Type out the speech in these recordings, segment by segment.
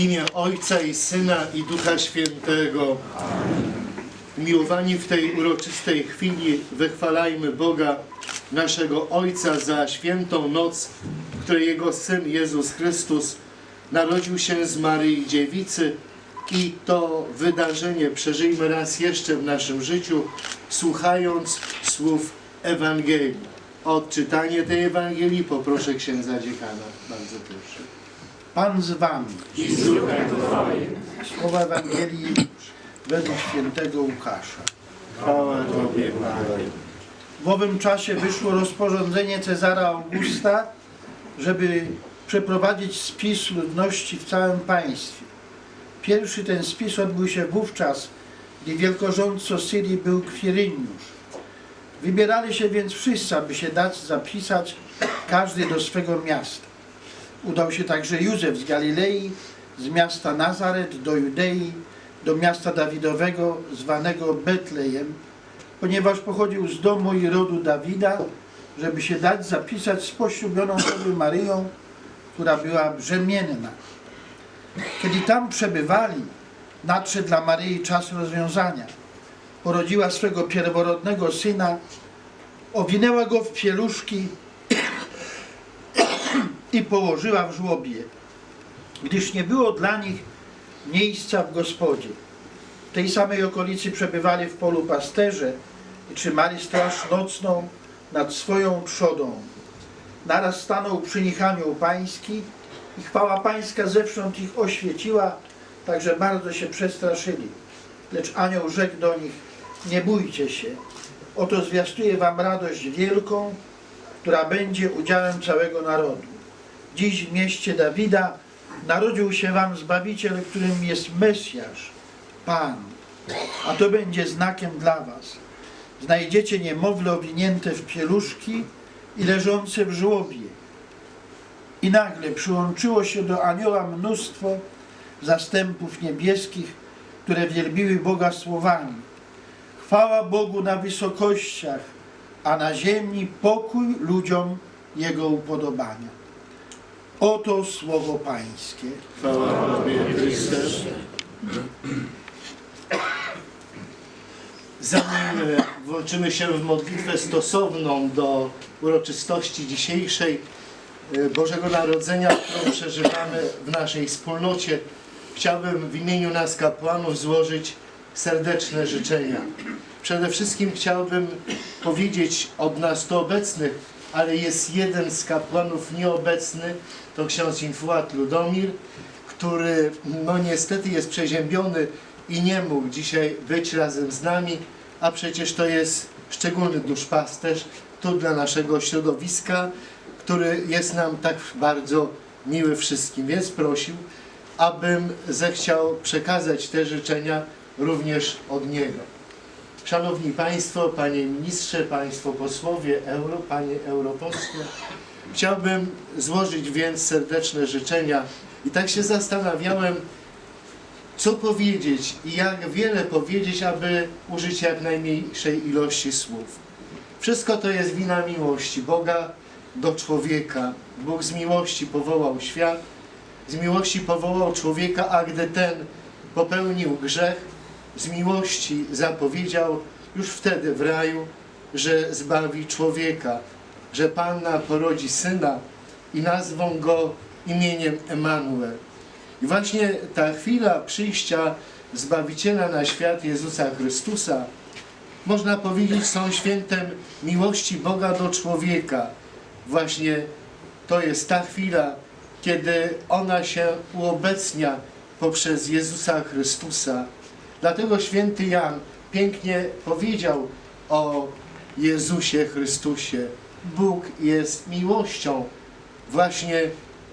imię Ojca i Syna i Ducha Świętego. Miłowani w tej uroczystej chwili wychwalajmy Boga, naszego Ojca, za świętą noc, w której Jego Syn Jezus Chrystus narodził się z Maryi Dziewicy i to wydarzenie przeżyjmy raz jeszcze w naszym życiu, słuchając słów Ewangelii. Odczytanie tej Ewangelii poproszę księdza dziekana. Bardzo proszę. Pan z wami. Słowa Ewangelii według świętego Łukasza. Chwała Tobie, Panie. W owym czasie wyszło rozporządzenie Cezara Augusta, żeby przeprowadzić spis ludności w całym państwie. Pierwszy ten spis odbył się wówczas, gdy wielkorządco Syrii był Kwiryniusz. Wybierali się więc wszyscy, aby się dać zapisać każdy do swego miasta. Udał się także Józef z Galilei, z miasta Nazaret do Judei, do miasta Dawidowego zwanego Betlejem, ponieważ pochodził z domu i rodu Dawida, żeby się dać zapisać z poślubioną sobie Maryją, która była brzemienna. Kiedy tam przebywali, nadszedł dla Maryi czas rozwiązania. Porodziła swego pierworodnego syna, owinęła go w pieluszki i położyła w żłobie, gdyż nie było dla nich miejsca w gospodzie. W tej samej okolicy przebywali w polu pasterze i trzymali straż nocną nad swoją trzodą. Naraz stanął przy nich anioł pański i chwała pańska zewsząd ich oświeciła, także bardzo się przestraszyli. Lecz anioł rzekł do nich, nie bójcie się, oto zwiastuję wam radość wielką, która będzie udziałem całego narodu. Dziś w mieście Dawida narodził się wam Zbawiciel, którym jest Mesjasz, Pan. A to będzie znakiem dla was. Znajdziecie niemowlę owinięte w pieluszki i leżące w żłobie. I nagle przyłączyło się do anioła mnóstwo zastępów niebieskich, które wielbiły Boga słowami. Chwała Bogu na wysokościach, a na ziemi pokój ludziom Jego upodobania. Oto słowo Pańskie. Chwała Tobie, Chryste. Zanim e, włączymy się w modlitwę stosowną do uroczystości dzisiejszej e, Bożego Narodzenia, którą przeżywamy w naszej wspólnocie, chciałbym w imieniu nas kapłanów złożyć serdeczne życzenia. Przede wszystkim chciałbym powiedzieć od nas tu obecnych, ale jest jeden z kapłanów nieobecny, to ksiądz Infuat Ludomir, który no niestety jest przeziębiony i nie mógł dzisiaj być razem z nami, a przecież to jest szczególny duszpasterz tu dla naszego środowiska, który jest nam tak bardzo miły wszystkim, więc prosił, abym zechciał przekazać te życzenia również od niego. Szanowni Państwo, Panie Ministrze, Państwo Posłowie, Euro, Panie Europosłe, chciałbym złożyć więc serdeczne życzenia i tak się zastanawiałem, co powiedzieć i jak wiele powiedzieć, aby użyć jak najmniejszej ilości słów. Wszystko to jest wina miłości Boga do człowieka. Bóg z miłości powołał świat, z miłości powołał człowieka, a gdy ten popełnił grzech, z miłości zapowiedział już wtedy w raju, że zbawi człowieka, że Panna porodzi syna i nazwą go imieniem Emanuel. I właśnie ta chwila przyjścia Zbawiciela na świat Jezusa Chrystusa, można powiedzieć, są świętem miłości Boga do człowieka. Właśnie to jest ta chwila, kiedy ona się uobecnia poprzez Jezusa Chrystusa. Dlatego święty Jan pięknie powiedział o Jezusie Chrystusie. Bóg jest miłością. Właśnie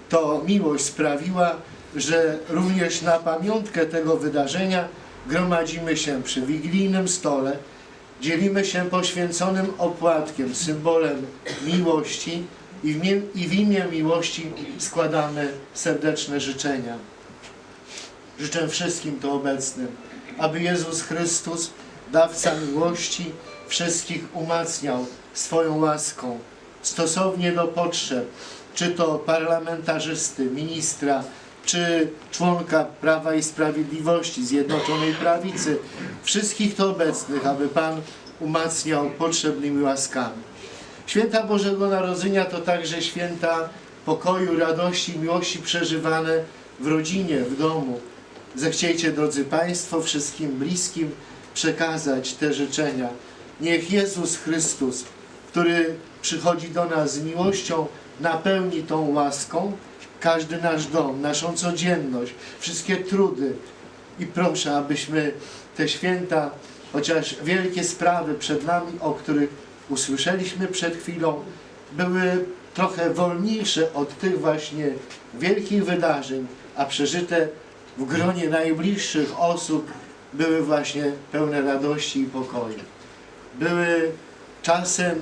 to miłość sprawiła, że również na pamiątkę tego wydarzenia gromadzimy się przy wigilijnym stole, dzielimy się poświęconym opłatkiem, symbolem miłości i w, mie- i w imię miłości składamy serdeczne życzenia. Życzę wszystkim tu obecnym, aby Jezus Chrystus, dawca miłości, wszystkich umacniał swoją łaską, stosownie do potrzeb, czy to parlamentarzysty, ministra, czy członka Prawa i Sprawiedliwości, Zjednoczonej Prawicy, wszystkich to obecnych, aby Pan umacniał potrzebnymi łaskami. Święta Bożego Narodzenia to także święta pokoju, radości miłości przeżywane w rodzinie, w domu. Zechciejcie, drodzy Państwo, wszystkim bliskim przekazać te życzenia. Niech Jezus Chrystus, który przychodzi do nas z miłością, napełni tą łaską każdy nasz dom, naszą codzienność, wszystkie trudy. I proszę, abyśmy te święta, chociaż wielkie sprawy przed nami, o których usłyszeliśmy przed chwilą, były trochę wolniejsze od tych właśnie wielkich wydarzeń, a przeżyte w gronie najbliższych osób były właśnie pełne radości i pokoju. Były czasem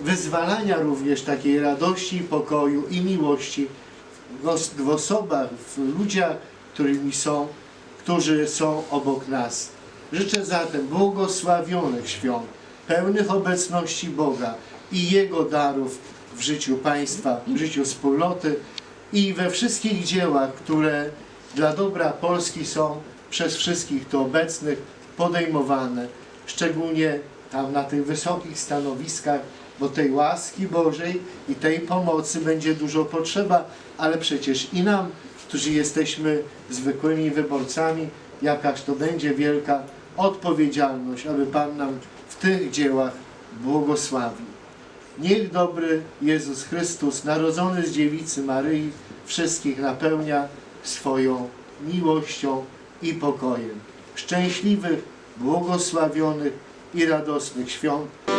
wyzwalania również takiej radości, pokoju i miłości w osobach, w ludziach, którymi są, którzy są obok nas. Życzę zatem błogosławionych świąt, pełnych obecności Boga i Jego darów w życiu państwa, w życiu wspólnoty i we wszystkich dziełach, które dla dobra Polski są przez wszystkich tu obecnych podejmowane, szczególnie tam na tych wysokich stanowiskach, bo tej łaski Bożej i tej pomocy będzie dużo potrzeba, ale przecież i nam, którzy jesteśmy zwykłymi wyborcami, jakaż to będzie wielka odpowiedzialność, aby Pan nam w tych dziełach błogosławił. Niech dobry Jezus Chrystus, narodzony z dziewicy Maryi, wszystkich napełnia swoją miłością i pokojem. Szczęśliwych, błogosławionych i radosnych świąt